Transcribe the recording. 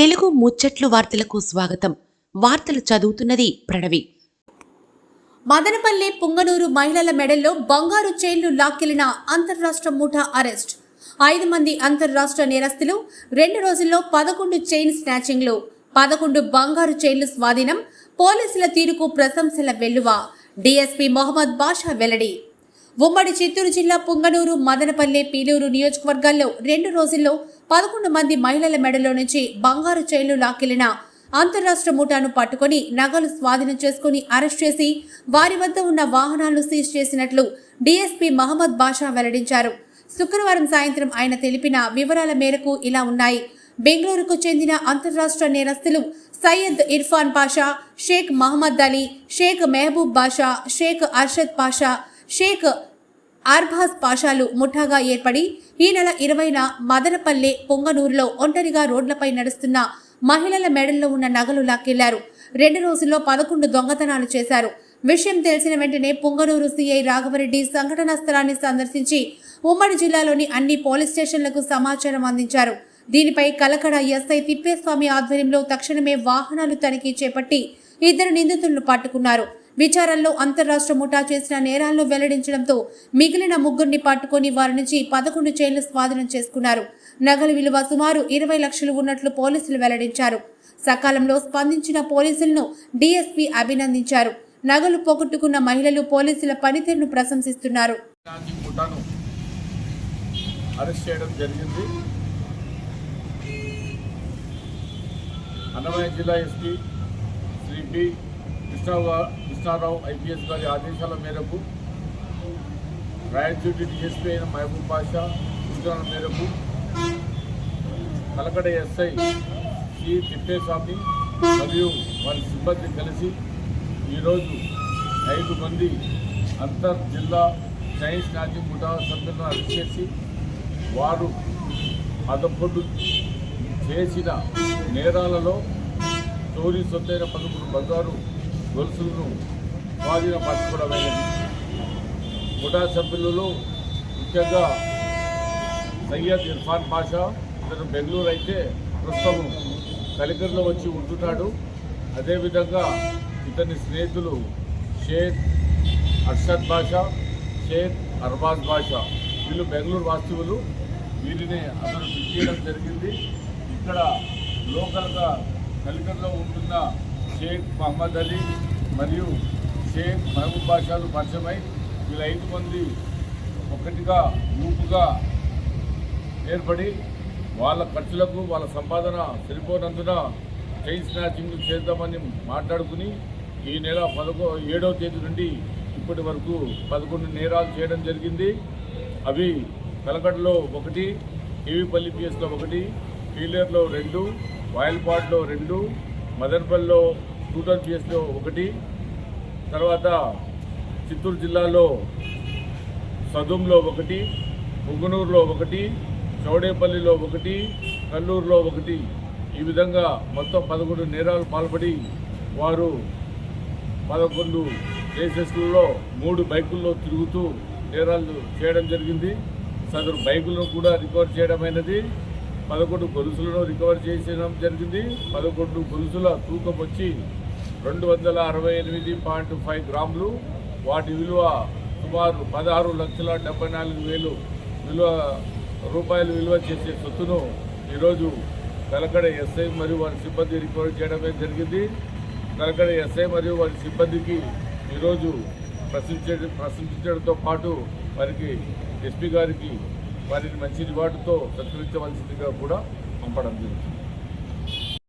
తెలుగు ముచ్చట్లు వార్తలకు స్వాగతం. వార్తలు చదువుతున్నది ప్రణవి. మదనపల్లి పుంగనూరు మహిళల మెడల్లో బంగారు చైన్లు లాక్కెళ్ళిన అంతర్రాష్ట్ర ముఠా అరెస్ట్. ఐదు మంది అంతర్రాష్ట్ర నేరస్తులు రెండు రోజుల్లో పదకొండు చైన్ స్నాచింగ్లు పదకొండు బంగారు చైన్లు స్వాధీనం పోలీసుల తీరుకు ప్రశంసల వెల్లువ. డీఎస్పీ మొహమ్మద్ బాషా వెల్లడి. ఉమ్మడి చిత్తూరు జిల్లా పుంగనూరు మదనపల్లె పీలూరు నియోజకవర్గాల్లో రెండు రోజుల్లో పదకొండు మంది మహిళల మెడలో నుంచి బంగారు చైన్లు లాక్కెళ్ళిన అంతర్రాష్ట్ర ముఠాను పట్టుకొని నగలు స్వాధీనం చేసుకుని అరెస్ట్ చేసి వారి వద్ద ఉన్న వాహనాలను సీజ్ చేసినట్లు డీఎస్పీ మహమ్మద్ బాషా వెల్లడించారు. శుక్రవారం సాయంత్రం ఆయన తెలిపిన వివరాల మేరకు ఇలా ఉన్నాయి. బెంగళూరుకు చెందిన అంతర్రాష్ట్ర నేరస్తులు సయ్యద్ ఇర్ఫాన్ పాషా షేక్ మహమ్మద్ అలీ షేక్ మెహబూబ్ బాషా షేక్ అర్షద్ పాషా షేక్ ఆర్భాస్ పాషాలు ముఠాగా ఏర్పడి ఈ నెల ఇరవైన మదనపల్లె పొంగనూరులో ఒంటరిగా రోడ్లపై నడుస్తున్న మహిళల మెడల్లో ఉన్న నగలు లాక్కెళ్ళారు. రెండు రోజుల్లో పదకొండు దొంగతనాలు చేశారు. విషయం తెలిసిన వెంటనే పొంగనూరు సీఐ రాఘవరెడ్డి సంఘటనా స్థలాన్ని సందర్శించి ఉమ్మడి జిల్లాలోని అన్ని పోలీస్ స్టేషన్లకు సమాచారం అందించారు. దీనిపై కలకడ ఎస్ఐ తిప్పేస్వామి ఆధ్వర్యంలో తక్షణమే వాహనాలు తనిఖీ చేపట్టి ఇద్దరు నిందితులను పట్టుకున్నారు. విచారణలో అంతర్రాష్ట్ర ముఠా చేసిన నేరాలను వెల్లడించడంతో మిగిలిన ముగ్గురిని పట్టుకొని వారి నుంచి పదకొండు చైన్లు స్వాధీనం చేసుకున్నారు. నగలు విలువ సుమారు ఇరవై లక్షలు ఉన్నట్లు పోలీసులు వెల్లడించారు. సకాలంలో స్పందించిన పోలీసులను డీఎస్పీ అభినందించారు. నగలు పోగొట్టుకున్న మహిళలు పోలీసుల పనితీరును ప్రశంసిస్తున్నారు. అరెస్ట్ చేయడం జరిగింది. అన్నమయ్య జిల్లా SP Shri B Krishna Rao Krishna Rao IPS గారి ఆదేశాల మేరకు రాయచూటి డిఎస్పీ అయిన మహబూబ్ బాషా సూచనల మేరకు కలకడ ఎస్ఐ సి తిప్పేస్వామి మరియు వారి సిబ్బంది కలిసి ఈరోజు ఐదు మంది అంతర్ జిల్లా చైన్ స్నాచింగ్ ముఠా సభ్యులను అరెస్ట్ చేసి వారు పదకొండు చేసిన నేరాలలో చోరీ సొత్తైన పదకొండు బంగారు గొలుసులను స్వాధీనపరచుకోవడమైనది. ముఠా సభ్యులలో ముఖ్యంగా సయ్యద్ ఇర్ఫాన్ పాషా ఇతను బెంగళూరు అయితే ప్రస్తుతం కలికర్లో వచ్చి ఉంటున్నాడు. అదేవిధంగా ఇతని స్నేహితులు షేక్ అర్షద్ బాషా షేక్ అర్బాజ్ బాషా వీళ్ళు బెంగళూరు వాస్తువులు. వీరిని అతను పిక్ చేయడం జరిగింది. ఇక్కడ లోకల్గా కలికర్లో ఉంటున్న షేక్ మహమ్మద్ అలీ మరియు షేక్ మహబూబ్ బాషాలు పరిచయమై వీళ్ళ ఐదు మంది ఒకటిగా గ్రూపుగా ఏర్పడి వాళ్ళ ఖర్చులకు వాళ్ళ సంపాదన సరిపోనందున చైన్ స్నాచింగ్ చేద్దామని మాట్లాడుకుని ఈ నెల పదకొ ఏడవ తేదీ నుండి ఇప్పటి వరకు పదకొండు నేరాలు చేయడం జరిగింది. అవి కలకడలో ఒకటి కేవీపల్లి పిఎస్లో ఒకటి పీలేర్లో రెండు వాయల్పాడ్లో రెండు మదన్పల్లిలో టూటన్ పిఎస్లో ఒకటి తర్వాత చిత్తూరు జిల్లాలో సదుంలో ఒకటి ముగ్గునూరులో ఒకటి చౌడేపల్లిలో ఒకటి కల్లూరులో ఒకటి. ఈ విధంగా మొత్తం పదకొండు నేరాలు పాల్పడి వారు పదకొండు కేసెస్లలో మూడు బైకుల్లో తిరుగుతూ నేరాలు చేయడం జరిగింది. సదరు బైకులను కూడా రికవర్ చేయడమైనది. పదకొండు గొలుసులను రికవర్ చేయడం జరిగింది. పదకొండు గొలుసుల తూకం వచ్చి రెండు వందల అరవై ఎనిమిది పాయింట్ ఫైవ్ గ్రాములు. వాటి విలువ సుమారు పదహారు లక్షల డెబ్బై నాలుగు వేలు విలువ రూపాయలు విలువ చేసే సొత్తును ఈరోజు కలకడ ఎస్ఐ మరియు వారి సిబ్బంది రికవర్ చేయడమే జరిగింది. కలకడ ఎస్ఐ మరియు వారి సిబ్బందికి ఈరోజు ప్రశ్నించే ప్రశ్నించడంతో పాటు వారికి ఎస్పీ గారికి వారిని మంచి రివార్డుతో సత్కరించవలసిందిగా కూడా పంపడం జరుగుతుంది.